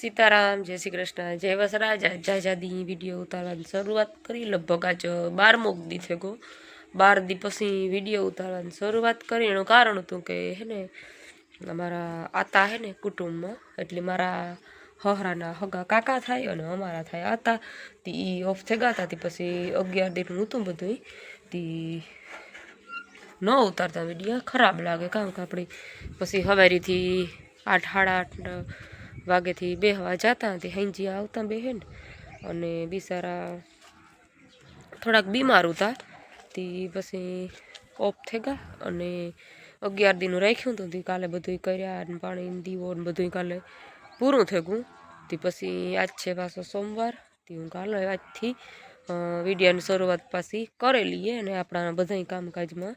સીતારામ, જય શ્રી કૃષ્ણ, જય વસરાજ જાજાદી વીડિયો ઉતારવાની શરૂઆત કરી. લગભગ આજ બારમોક દી થયો બાર દી પછી વીડિયો ઉતારવાની શરૂઆત કરી. એનું કારણ હતું કે હે ને, અમારા આતા હે ને કુટુંબમાં, એટલે મારા હહરાના હગા કાકા થાય અને અમારા થાય આતા. તે એ ઓફ થઈ ગયા હતા. પછી અગિયાર દીનું હતું બધું તે ન ઉતારતા વીડિયો ખરાબ લાગે. કારણ કે આપણે પછી હવારીથી આઠ, સાડા આઠ વાગેથી બેહવા જતા તે હંજી આવતા બેહે ને અને બિચારા થોડાક બીમાર હતા તે પછી ઓફ થઈ ગયા અને અગિયાર દીનું રાખ્યું હતું. તે કાલે બધું કર્યા ને પાણી દીવો ને બધું કાલે પૂરું થઈ ગયું. તે પછી આજ છે પાછો સોમવાર. તે હું કાલે આજથી વિડીયાની શરૂઆત પાછી કરેલી અને આપણા બધા કામકાજમાં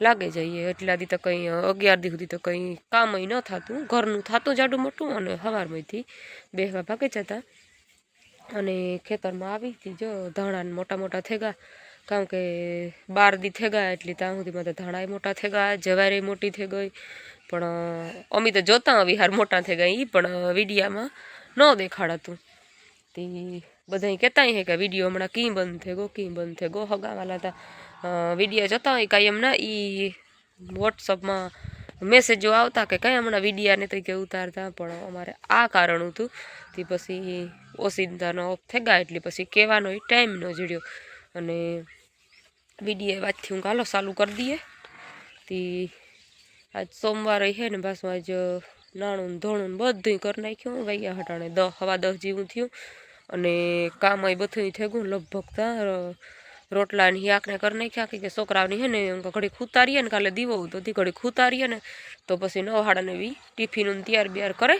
લાગે જઈએ. એટલા દી તો કંઈ અગિયાર દી સુધી તો કંઈ કામય ન થતું. ઘરનું થતું જાડું મોટું અને સવારમાંથી બેહવા ભાગે જતા. અને ખેતરમાં આવી હતી જો, ધાણા મોટા મોટા થેગા. કારણ કે બાર દી થેગા એટલે ત્યાં સુધીમાં તો ધાણાય મોટા થઈ ગયા જવારે મોટી થઈ ગઈ. પણ અમે તો જોતા વિહાર મોટા થઈ ગયા એ પણ વિડીયામાં ન દેખાડાતું. તે બધા કહેતા હે કે વીડિયો હમણાં કી બંધ થઈ ગયો કી બંધ થઈ ગયો હગાવાલા હતા. વીડિયો જોતા હોય કાંઈ એમના એ વોટ્સઅપમાં મેસેજો આવતા કે કંઈ હમણાં વિડીયાને તો કે ઉતારતા, પણ અમારે આ કારણ હતું. તે પછી ઓસિંતાનો ઓફ થઈ ગયા, એટલે પછી કહેવાનો એ ટાઈમ ન જડ્યો. અને વિડીયા વાતથી હું કાલો ચાલુ કરી દઈએ. તે આજ સોમવારે છે ને પાછું આજ નાણું ધોણું બધું કરી નાખ્યું વૈયા હટાણે દસ હવા દસ જેવું થયું. અને કામ એ બધું થઈ ગયું, લગભગ ત્યાં રોટલાની શાકને કરી નાખ્યા કે છોકરાઓની હે ને ઘડીક ઉતારીએ ને કાલે દીવો તો ઘડી ઉતારીએ ને તો પછી નવાડાને બી ટિફિનનું તૈયાર બિયાર કરે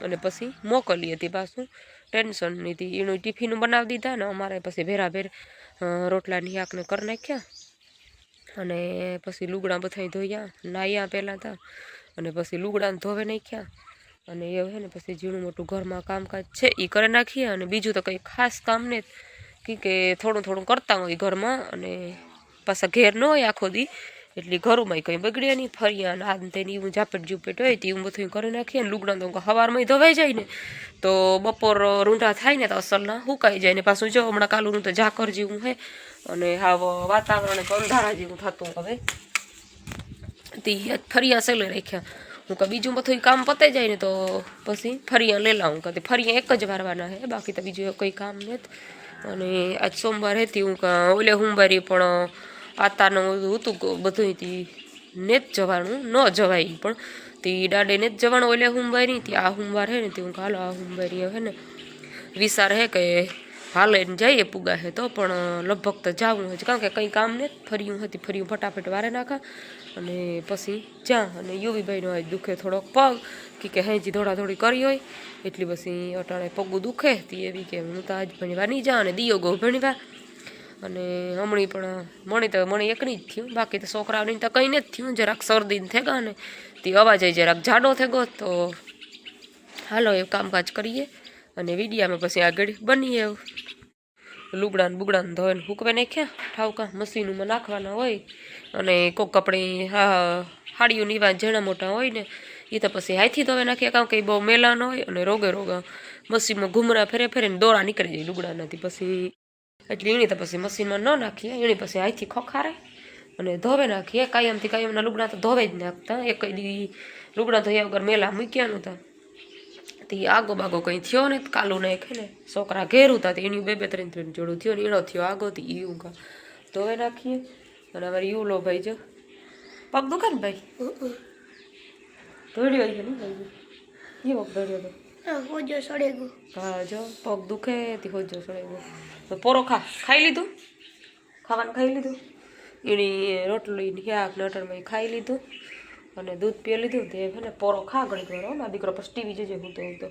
અને પછી મોકલી હતી પાછું. ટેન્શન નહીં હતી એનું ટિફિન બનાવી દીધા ને અમારે પછી ભેરાભેર રોટલાની શાકને કરી નાખ્યા અને પછી લુગડા બધા ધોયા નાહ્યા પહેલાં તા અને પછી લુગડાને ધોવે નાખ્યા અને એ છે ને પછી ઝીણું મોટું ઘરમાં કામકાજ છે એ કરી નાખીએ અને બીજું તો કંઈ ખાસ કામ ને કે થોડું થોડું કરતા હોય ઘરમાં અને પાછા ઘેર ન હોય આખો દી. એટલે ઘરમાં કંઈ બગડે નહીં ફરિયા અને આ તેની એવું ઝાપેટ ઝૂપેટ હોય તે એવું બધું કરી નાખીએ ને લુગડા તો હવારમાં ધોવાઈ જાય ને. તો બપોર રૂંઢા થાય ને તો અસલના હુકાઈ જાય ને પાછું જો હમણાં કાલુનું તો ઝાકર જેવું હે અને હાવ વાતાવરણ અંધારા જેવું થતું હવે. તે ફરિયા સેલે રાખ્યા. હું કે બીજું બધું કામ પતે જાય ને તો પછી ફરિયા લઈ લાવું કે ફરિયા એક જ વારવાના હે, બાકી તો બીજું કંઈ કામ નથી. અને આજ સોમવાર હતી હું ઓલે સોમવારે પણ આતાનું હતું બધું ને જ જવાનું, ન જવાય પણ. તે દાડે ને જ જવાનું ઓલે સોમવારે તે આ સોમવાર હે ને, તે હું હાલો આ સોમવારે હે ને. વિચાર હે કે હાલે એને જઈએ પુગા હે તો, પણ લગભગ તો જવું હોય કારણ કે કંઈ કામ ને ફર્યું હતી ફર્યું. ફટાફટ વારે નાખા અને પછી જ્યાં અને યુવીભાઈનો આજ દુખે થોડોક પગ, કે કે હેજી દોડાદોડી કરી હોય. એટલી પછી અટાણે પગું દુખે. તી એવી કે હું તો આજ ભણવા નહીં જાઉં અને દિયો ગો ભણવા. અને હમણી પણ, મણી તો, મણી એકની જ થયું. બાકી તો છોકરાઓની તો કંઈ નથી થયું. જરાક શરદી થઈ ગયા ને. તે અવાજ જરાક જાડો થઈ ગયો તો, હાલો એ કામકાજ કરીએ. અને વીડિયામાં પછી આગળ બનીએ લુગડાને બુગડાને ધોઈને હૂકવે નાખ્યા. ઠાવકા, મશીનમાં નાખવાના હોય. અને કોક કપડી હા, હાડીઓ નીવા ઝીણા મોટા હોય ને એ તો પછી હાથી ધોવે નાખ્યા. કારણ કે બહુ મેલા ન હોય અને રોગે રોગા મશીનમાં ઘૂમરા ફેરે ફેરીને દોરા નીકળી જાય લુગડાનાથી. પછી એટલે એની તો પછી મશીનમાં ન નાખીએ. એની પછી હાથથી ખોખારે અને ધોવે નાખીએ. કાયમથી કાયમના લુગડા તો ધોવે જ નાખતા. એક દી લુગડા ધોયા વગર મેલા મૂક્યા નહોતા. તે આગો બાગો કંઈ થયો ને કાલું નાખે ને છોકરા ઘેર ઉતા એની બે બે ત્રણ ત્રણ જોડું થયો ને એનો થયો આગો થી ઈ ઊંઘા. ધોવે નાખીએ અને અમારે યુ લો ભાઈ જો. પગ દુખે ને ભાઈ? ધોડ્યો છે ને ભાઈ એ પગ ધોડ્યો તો. હોજો સડે ગયો. હા જો પગ દુખે તે હોજો સડે ગયો. તો પોરો ખા ખાઈ લીધું? ખાવાનું ખાઈ લીધું? એની રોટલી શાક નટરમાં ખાઈ લીધું. અને દૂધ પી લીધું તે છે ને પોરો ખા ઘડીક વાર હો મારો દીકરો પછી ટીવી જોજે હું તો હું તો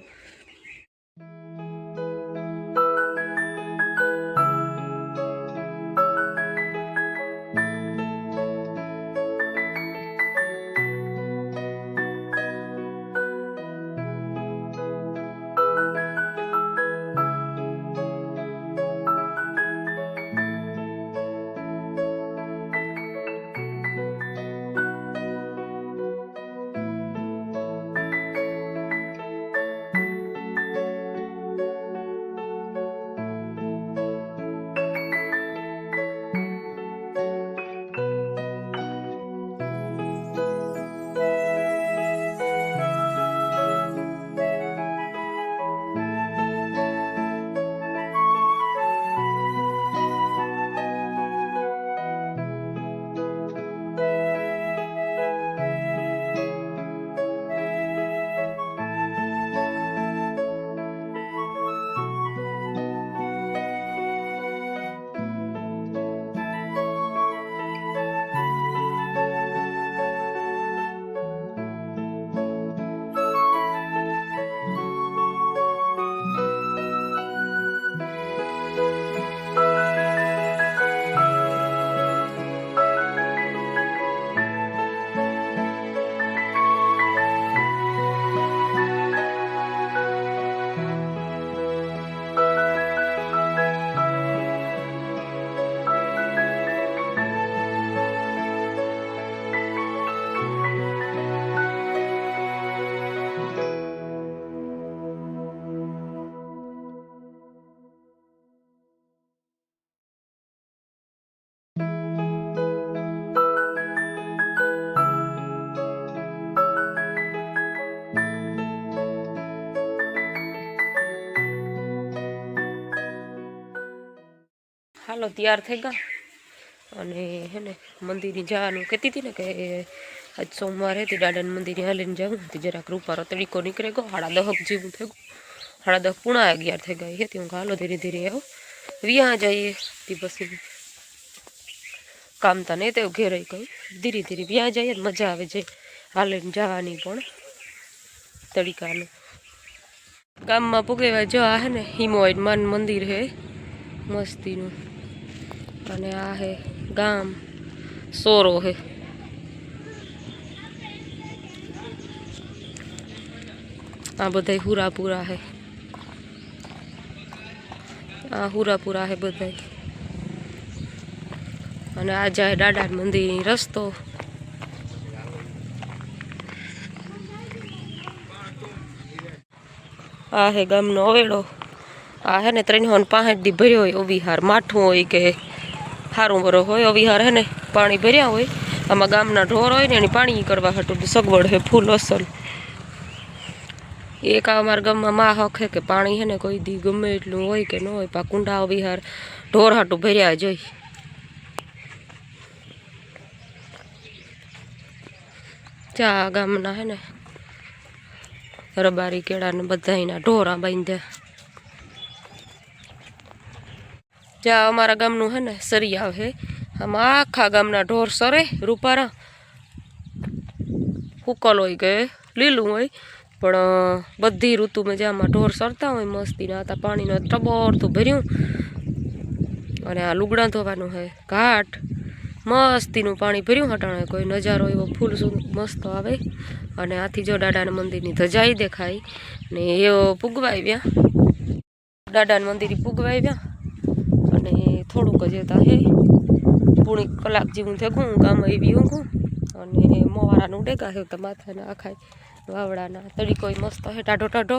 તૈયાર થઈ ગયા અને હે ને મંદિરે જવાનું કહેતી હતી ને કે આજ સોમવારે હતી દાદાને મંદિરે હાલીને જવું હતી. જરાક રૂપારો તડીકો નીકળે ગયો હાડા દહક જેવું થઈ ગયું. હાડા દહ પૂણા અગિયાર થઈ ગઈ હતી હું હાલો ધીરે ધીરે આવો. વ્યાં જઈએ. તે પછી કામ તા નહીં તેવું ઘેરાઈ ગયું ધીરે ધીરે વ્યાં જઈએ મજા આવે છે. હાલીને જવાની પણ તડીકાનું. ગામમાં પુગેવા જો આ હે ને હિમોઈડ માન મંદિર હે. મસ્તીનું. અને આ હે ગામ, સોરો હે. આ બધા હુરાપુરા હે. આ હુરાપુરા હે બધા અને આ જાય દાદા મંદિર રસ્તો. આ હે ગામનો ઓવેડો આ હે ને ત્રણ પાંચ દી ભર્યો હોય ઓવિહાર માઠું હોય કે સારું બરો હોય અવિહાર હે ને પાણી ભર્યા હોય. આમાં ગામના ઢોર હોય ને એની પાણી કરવા હાટું સગવડ હે ફૂલ અસલ. એક આ અમારા ગામમાં માં હક હે કે પાણી હે ને કોઈ દી ગમે એટલું હોય કે ન હોય પા કુંડા અવિહાર ઢોર હાટું ભર્યા જોઈ ચા ગામના હે ને રબારી કેળા ને બધાયના ઢોરા બાંધ્યા. જ્યાં અમારા ગામનું હે ને, સરિયાવ હે. આમાં આખા ગામના ઢોર સરે, રૂપારા. હુકલ હોય કે, લીલું હોય. પણ બધી ઋતુમાં જ્યાં ઢોર સરતા હોય, મસ્તીના હતા પાણીનો ટબોરતું ભર્યું. અને આ લુગડા ધોવાનું હે, ઘાટ. મસ્તીનું પાણી ભર્યું હટાણે. કોઈ નજારો એવો ફૂલ મસ્ત આવે. અને આથી જો દાદાના મંદિરની ધજાઈ દેખાય. ને એવો પૂગવાઈ ગયા દાદાના મંદિરે પૂગવાઈ વ્યા. અને થોડુંક જ હે. પૂણી કલાક જેવું થયું ગામ આવી ઊંઘું અને મોવારાનું ડેગા છે, તો માથાના આખાય વાવડાના તરીકો મસ્ત હે ટાઢો ટાઢો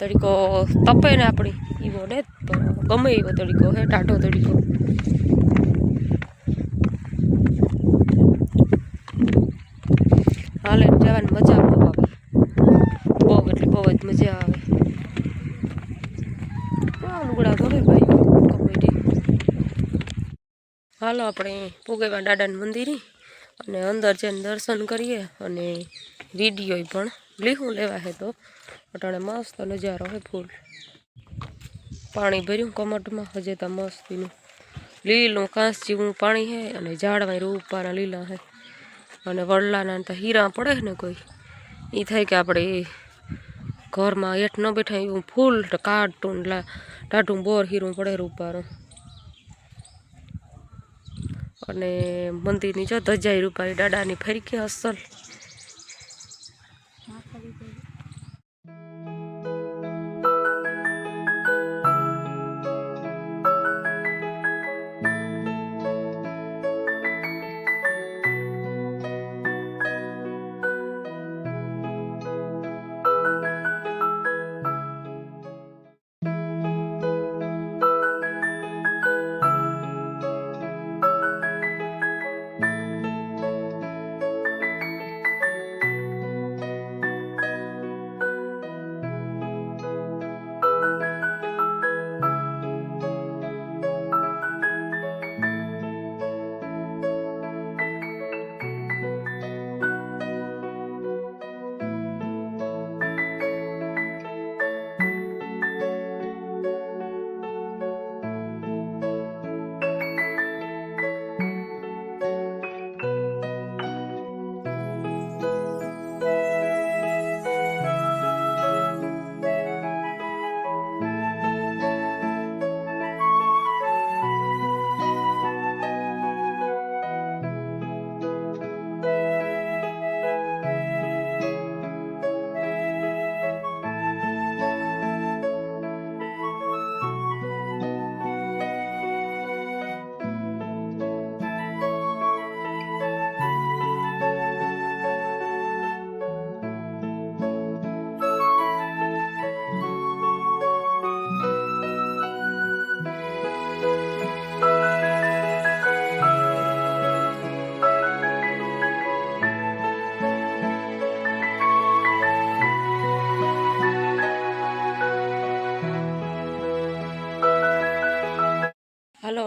તરીકો તપે ને આપણી એવો ને ગમે એવો તરીકો હે ટાઢો તરીકો હાલે, જવાની મજા બહુ આવે. બહુ એટલે બહુ જ મજા આવે. લુગડા ધોવે ભાઈ. હાલો, આપણે પુગેવા દાદાના મંદિરે અને અંદર જઈને દર્શન કરીએ અને વીડિયો પણ લીહું લેવા હે તો. અટાણે મસ્ત નજારો હે ફૂલ. પાણી ભર્યું કમટમાં, હજે તો મસ્તીનું. લીલું કાંસ જેવું પાણી હે અને ઝાડમાં રૂપાના લીલા હે. અને વડલાના તો હીરા પડે ને કોઈ. એ થાય કે આપણે ઘરમાં હેઠ ન બેઠા, એવું ફૂલ કાટું લા ટાઢું બોર હીરું પડે રૂપારું. અને મંદિરની જો ધજાઈ રૂપારી દાદાની ફરી કે અસલ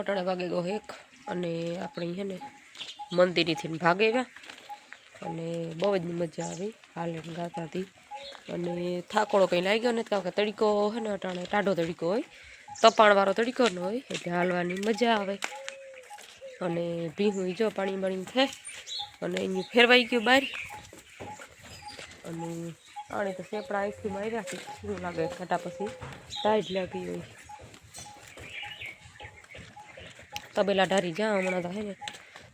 અટાણે ભાગે ગયો એક. અને આપણે છે ને મંદિરેથી ભાગે ગયા અને બહુ જ મજા આવી. હાલે ગાતા હતી અને થાકોડો કંઈ લાગ્યો ને કારણ કે તડીકો છે ને અટાણે ટાઢો તડીકો હોય. તપાણવાળો તડીકો ન હોય, એટલે હાલવાની મજા આવે. અને ભીહું જો પાણી બાણી થાય અને એની ફેરવાઈ ગયું બહાર અને આણે તો સેપડા આઈસ્ક્રીમ આવ્યા છે. શું લાગે? ખાટા પછી. ટાઈટ લાગી હોય. તબેલા ઢારી જા હમણાં તો હે ને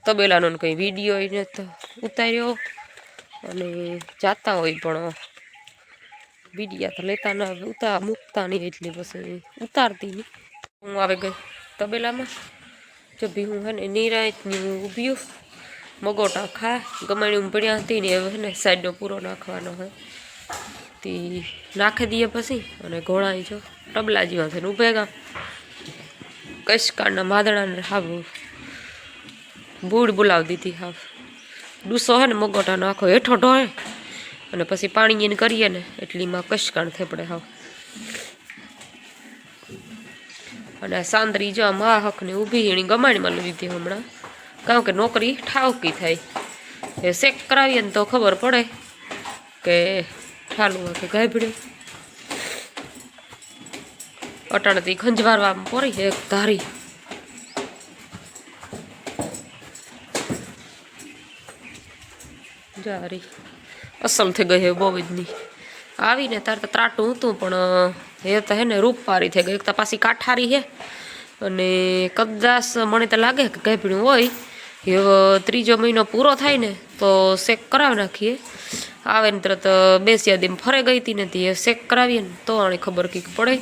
તબેલાનો કંઈ વીડિયો એને તો ઉતાર્યો. અને જાતા હોય પણ વિડીયા તો લેતા ના ઉતા મૂકતા નહીં એટલે પછી ઉતારતી નહીં. હું આવે ગઈ તબેલામાં જો બી હું હે ને નિરાયતની હું ઊભી મગોટા ખા ગમાણી પડ્યા હતી ને હવે ને સાઈડનો પૂરો નાખવાનો હોય તે નાખી દઈએ પછી અને ઘોળાઈ જો ટબલા જેવા થઈને ઊભે ગા કશકાળના માદડાને હાવ બૂડ બોલાવી દીધી હાવ. ડૂસો હે ને મગોટાનો આખો હેઠો ઢોળે અને પછી પાણી એને કરીએ ને એટલીમાં કશકાણ થેપડે હાવ. અને સાંદરી જો મા હકને ઊભી એની ગમાણીમાં લઈ દીધી હમણાં. કારણ કે નોકરી ઠાવકી થાય. એ શેક કરાવીએ ને તો ખબર પડે કે ઠાલું કે ગાભડે અટાણેથી ખંજવારવા પડી એક ધારી. જારી અસલ થઈ ગઈ હે બહુ જ ની આવીને તાર તો ત્રાટું હતું, પણ એ તો હે ને રૂપવારી થઈ ગઈ. એક તો પાછી કાઠારી હે અને કદાચ મને તો લાગે કે ગાભણું હોય. હવે ત્રીજો મહિનો પૂરો થાય ને, તો શેક કરાવી નાખીએ. આવે ને તરત બેસ્યા દીમ ફરે ગઈ હતી ને તે શેક કરાવીએ ને, તો આને ખબર કંઈક પડે.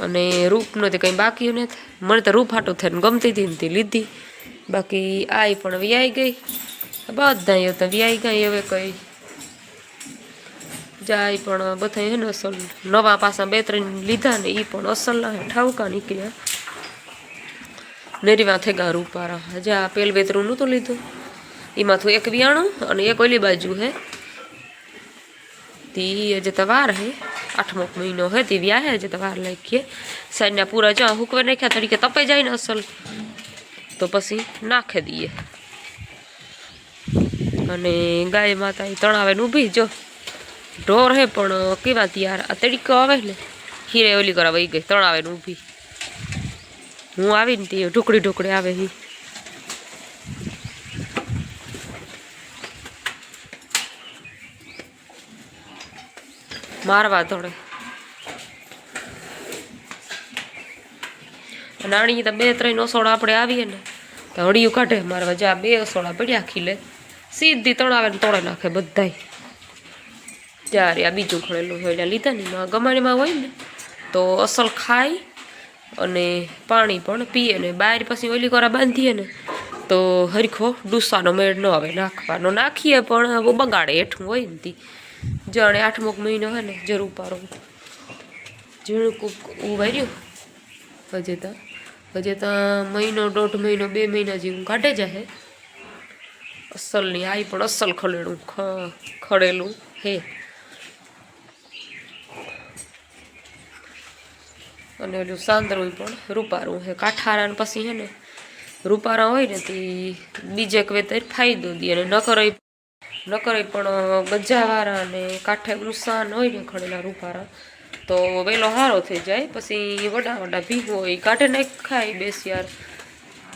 અને રૂપનું તે કંઈ બાકી નથી. મને તો રૂપ હાટું થઈને ગમતી હતી ને તે લીધી. બાકી આઈ પણ વ્યાઈ ગઈ. બધા તો વ્યાઈ ગઈ હવે કંઈ. જાય પણ બધા ને અસલ. નવા પાસા બે ત્રણ લીધા ને એ પણ અસલના હે ઠાવકા નીકળ્યા. નેરીમાં થઈ ગયા રૂપારા. હજા પેલ બે ત્રણ નહોતું લીધું. એમાંથી એક વિયાણું અને એક ઓલી બાજુ હે. તી હજી તો વાર હે આઠમો મહિનો હે તે વ્યા હે હજી તો વાર લાગીએ સાઈડના પૂરા જો હુકવે નાખ્યા તરીકે તપે જાય ને અસલ તો પછી નાખી દઈએ અને ગાય માતા ઈ તણાવે ઊભી જો ઢોર હે પણ કેવા યાર આ તડીકો આવે ને હીરે ઓલી કરવા ગઈ તણાવે ઊભી હું આવીને તે ઢુકડી ઢુકડી આવે હી મારવા દોડે. નાણી તો બે ત્રણ ઓસોડા આપણે આવીએ ને તો હળિયું કાઢે. મારવા જા બે ઓસોડા પડ્યા ખીલે. સીધી તણાવે ને તોડે નાખે બધાય. ત્યારે આ બીજું ખળેલું હોય એટલે લીધા ને ગમાણીમાં હોય ને, તો અસલ ખાય અને પાણી પણ પીએ ને. બહાર પછી ઓલી કોરા બાંધીએ ને, તો હરખો ડુસાનો મેળ ન આવે. નાખવાનો નાખીએ પણ બગાડે હેઠું હોય ને જાણે આઠમો મહિનો હોય ને જરૂર પારો ઝીણું કૂક રહ્યું. હજે તો હજે તો મહિનો દોઢ મહિનો, બે મહિના જેવું કાઢે જાહે અસલની આઈ પણ અસલ ખલેડું ખડેલું હે. અને ઓલું સાંદરું પણ રૂપારું હે. કાઠારા પછી હે ને રૂપારા હોય ને તે બીજે કવેતર ફાયદો દે અને નકર નકર પણ ગજાવાળા ને કાંઠે નુકસાન હોય ને ખડેલા રૂપારા, તો વેલો હારો થઈ જાય. પછી વડા વડા ભીગો હોય કાઢે નાખ ખાય બેસ યાર.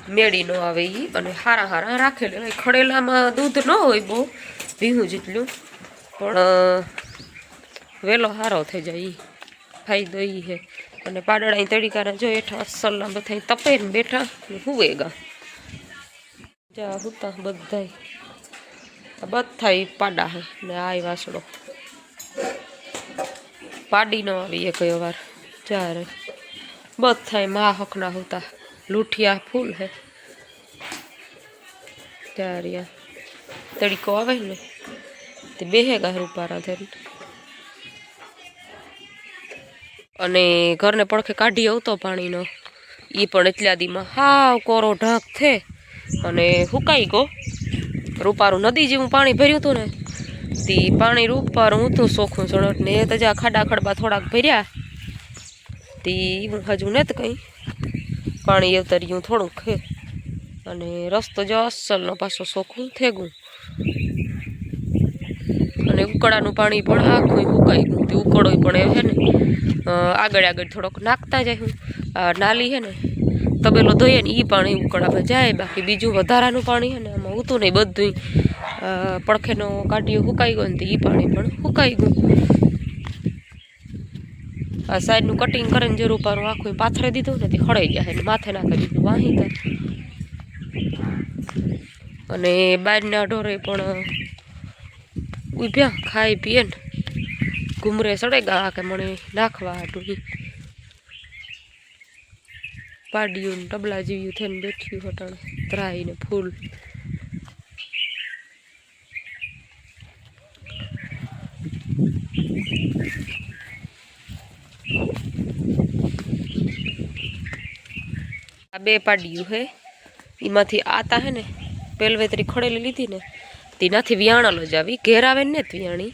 મેળી ન આવે એ અને હારા હારા રાખેલા. ખડેલામાં દૂધ ન હોય બહુ ભીહું જેટલું. પણ વેલો હારો થઈ જાય એ ફાયદો એ હે. અને પાડળા તડીકારા જો હેઠા અસલના બધા તપે ને બેઠા, ને હુવે ગા. જા હુતા બધાય. આ બધાય પાડા હે. ને આય વાસડો પાડી ન આવી એ કયો વાર. ચારે બધા મા હકના હોતા. લૂઠિયા ફૂલ હે. ચારિયા તડીકો આવે ને, તે બેહે ગા રૂપારા ધરી અને ઘરને પડખે કાઢી આવતો પાણીનો. એ પણ એટલા દીમાં હાવ કોરો ઢાંક થે અને હુકાઈ ગયો. રૂપારું નદી જેવું પાણી ભર્યું હતું ને, તે પાણી રૂપારું હતું સોખું ચણટ ને એ તો જ્યાં ખાડા ખડબા થોડાક ભર્યા. તે હું હજુ નથી કંઈ. પાણી અવતર્યું થોડુંક હે. અને રસ્તો જો અસલનો પાછો સોખું થેગું. અને ઉકળાનું પાણી પણ આખું ઉકાઈ ગયું. તે ઉકળો પણ છે ને આગળ આગળ થોડોક નાખતા જાય હું. નાલી છે ને, તબેલો ધોઈએ ને એ પાણી ઉકળામાં જાય. બાકી બીજું વધારાનું પાણી છે ને ઉતું નહીં બધું પડખેનો કાઢીઓ સુકાઈ ગયો ને એ પાણી પણ સુકાઈ ગયું. આ સાઈડનું કટિંગ કરીને જરૂર પારું, આખું પાથરે દીધું ને તે હળાઈ ગયા એટલે માથે નાખી દીધું, વાહી જાય અને બહારના ઢોરે પણ ઉભ્યા, ખાઈ પીએ ને. ઘુમરે સડેગા કે મને નાખવા હાટું પાડ્યું ને ટબલા જેવું થઈને બેઠ્યું હટાણે ને ફૂલ. આ બે પાડ્યું હે એમાંથી આતા હે ને, પેલવેતરી ખડેલી લીધી ને, તેનાથી વિયાણલો જ આવી ઘેર આવે ને વિયાણી.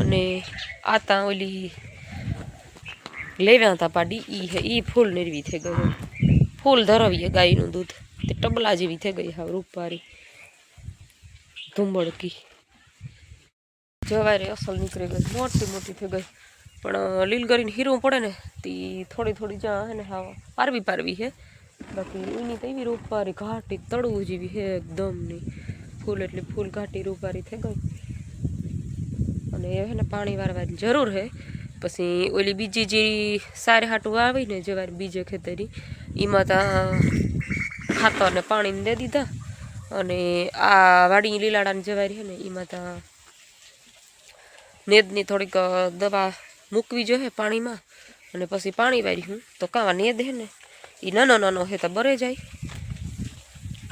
અને આતા ઓલી લેવ્યા હતા પાડી, ઈ હે, ઈ ફૂલ નિર્વી થઈ ગયો ફૂલ ધરાવીએ ગાયનું દૂધ, તે ટબલા જેવી થઈ ગઈ હા રૂપારી ધુંબળકી. જવારે અસલ નીકળી ગઈ, મોટી મોટી થઈ ગઈ. પણ લીલ કરીને હીરું પડે ને, તી થોડી થોડી જ્યાં હે ને હા પારવી પારવી હે. બાકી એની તો એવી રૂપારી ઘાટી તળવું જેવી હે એકદમની ફૂલ એટલે ફૂલ ઘાટી રૂપારી થઈ ગઈ. અને એ હે ને પાણી વારવાની જરૂર હે. પછી ઓલી બીજી જે સારી હાટું આવી ને જવાર બીજે ખેતરી એમાં તો ખાતર ને પાણી દે દીધા. અને આ વાડી લીલાડાની જવારી છે ને એમાં તા નેદની થોડીક દવા મૂકવી જોઈએ પાણીમાં અને પછી પાણી વારી હું તો કાંવા નેદ હે ને એ નાનો નાનો હે તો બરે જાય.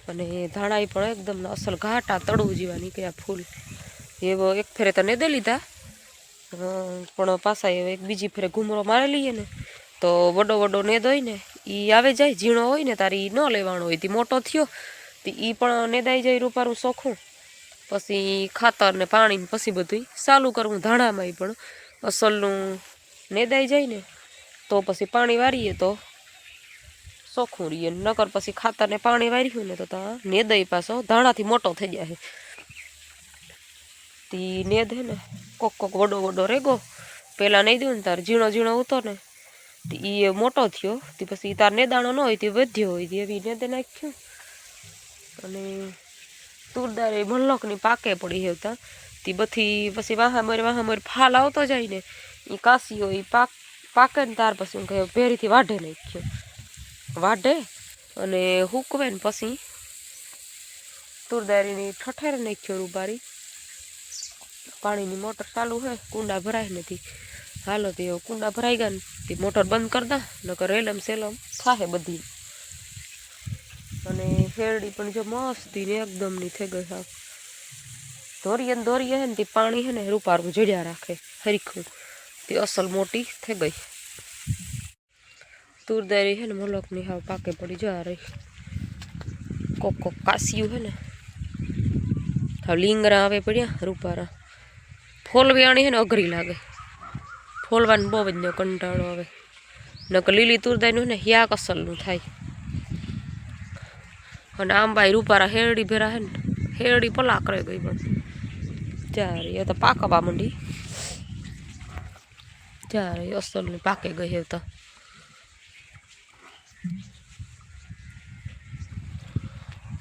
અને ધાણા પણ એકદમ અસલ ઘાટા તળવું જેવા નીકળ્યા ફૂલ. એવો એક ફેરે તો નેદે લીધા. પણ પાછા એવો એક બીજી ફેરે ઘૂમરો મારી લઈએ ને, તો વડો વડો નેદ હોય ને એ આવે જાય. ઝીણો હોય ને તારી ન લેવાનો હોય. તે મોટો થયો, તે એ પણ નેદાઈ જાય રૂપારું સોખું. પછી ખાતર ને પાણી પછી બધું ચાલુ કરવું ધાણામાંય પણ. અસલનું નેદાઈ જાય ને, તો પછી પાણી વારીએ તો ચોખ્ખું રહીએ નકર પછી ખાતર ને પાણી વાર્યું ને તો ત્યાં નેદય પાછો, ધાણાથી મોટો થઈ જાય. તી નેદ ને, કોક કોક વડો વડો રેગો. પહેલાં નહીં દઉં ને તાર ઝીણો ઝીણો ઉતો ને એ મોટો થયો. તે પછી તાર નેદાણો ન હોય, તે વધ્યો હોય, તે એવી નેદે નાખ્યું. અને તુરદારે મલ્લકની પાકે પડી હેવતા તી બધી પછી વાહામર વાહામર વાહા ફાલ આવતો જાય ને એ કાશીઓ એ પાક, પાકે ને ત્યાર પછી હું કહે, ભેરીથી વાઢે નાખ્યો. વાઢે અને હુકવે ને પછી તુરદારીની ઠઠેર નાખ્યો રૂબારી. પાણીની મોટર ચાલુ હે કુંડા ભરાય નથી. હાલો તે કુંડા ભરાઈ ગયા ને, તે મોટર બંધ કર દા, નકર રેલમ સેલમ થાય બધી. શેરડી પણ જો મસ્તી ને એકદમની થઈ ગઈ સાવ ધોરીએ ને દોરીએ હે ને તે પાણી હે ને રૂપારું જડ્યા રાખે. હરીખું. તે અસલ મોટી થઈ ગઈ. તુરદારી હે ને મલકની હાવ પાકે પડી જવા રહી. કોક કોક કાસ્યું હે ને. હાવ લીંગરા આવે પડ્યા રૂપારા. ફોલ વેણી હે ને અઘરી લાગે. ફોલવાનું બહુ જ ને કંટાળો આવે. નકર લીલી તુરદારીનું હે ને હિયાક અસલનું થાય. અને આંબાઈ રૂપારા હેરડી ભેરા હે ને, હેરડી પલા કરે ગઈ પણ ચારે એ તો પાકવા માંડી. ચારે અસલની પાકે ગઈ તો.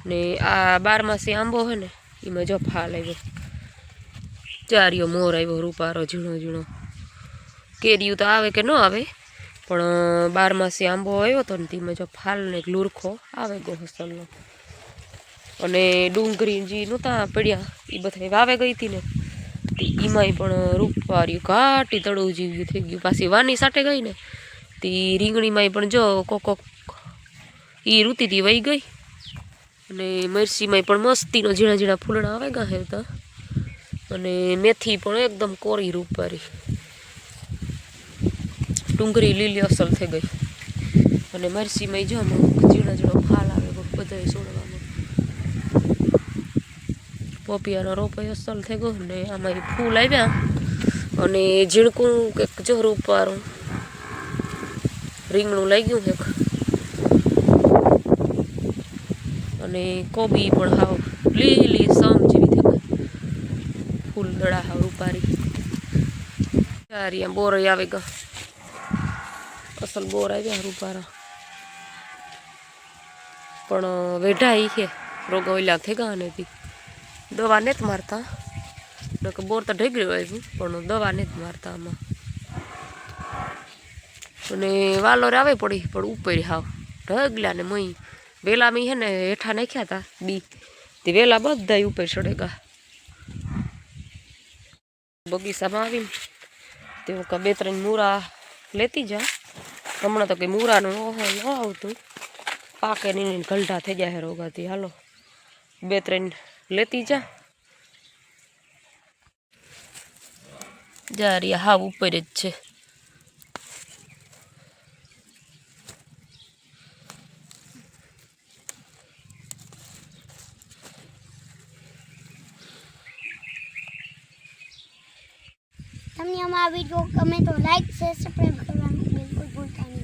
ને આ બારમાસી આંબો હે ને, એમાં જો ફાલ આવ્યો. ચારિયો મોર આવ્યો રૂપારો ઝીણો ઝીણો. કેરીયું તો આવે કે ન આવે, પણ બારમાસી આંબો આવ્યો તો ને તેમાં જો ફાલ ને લુરખો આવે ગો હસલનો અને ડુંગળી જે નહોતા પડ્યા, એ બધા વાવે ગઈ હતી ને. એમાંય પણ રૂપવાર્યું ઘાટી તળું જેવું થઈ ગયું. પાછી વાની સાટે ગઈ ને, તે રીંગણીમાંય પણ જો કોક કોક એ રૂતીથી વહી ગઈ. અને મરસીમાંય પણ મસ્તીનો ઝીણા ઝીણા ફૂલણા આવે ગા હતા અને મેથી પણ એકદમ કોરી રૂપારી ડુંગળી લીલી અસલ થઈ ગઈ. અને મરસીમાંય જો ઝીણા ઝીણો ફાલ આવે બધા છોડવામાં પોપિયાનો એ અસલ થઈ ગયો ને આમાં એ ફૂલ આવ્યા અને ઝીણકું કંઈક જો રૂપારું રીંગણું લઈ ગયું એક. અને કોબી પણ હાવ લીલી સમ જેવી થઈ ફૂલ દડા હાવ રૂપારી. ચારિયા બોર આવે ગા. અસલ બોર આવ્યા રૂપારા. પણ વેઢા એ છે, રોગ ઓલા થઈ ગયા નથી દવા નથી મારતા. કે બોર તો ઢેગડ્યું આવ્યું પણ દવા નથી મારતા આમાં. અને વાલોર આવે પડી, પણ ઉપર હાવ. ઢગલા ને મય. વેલા મી હે ને હેઠા નાખ્યા હતા બી. તે વેલા બધા ઉપર ચડે ગા બગીચામાં આવીને તે હું બે ત્રણ મૂરા લેતી જા. હમણાં તો કંઈ મૂરાનું ઓહો ન આવતું. પાકે નહીં ગલઢા થઈ જાય રોગાથી. હાલો. બે ત્રણ લેતી જા. જા રિયા હાવ ઉપર જ છે. તમને અમારા વીડિયો ગમે તો લાઈક શેર સબસ્ક્રાઈબ કરવાનું બિલકુલ ભૂલતા નહીં.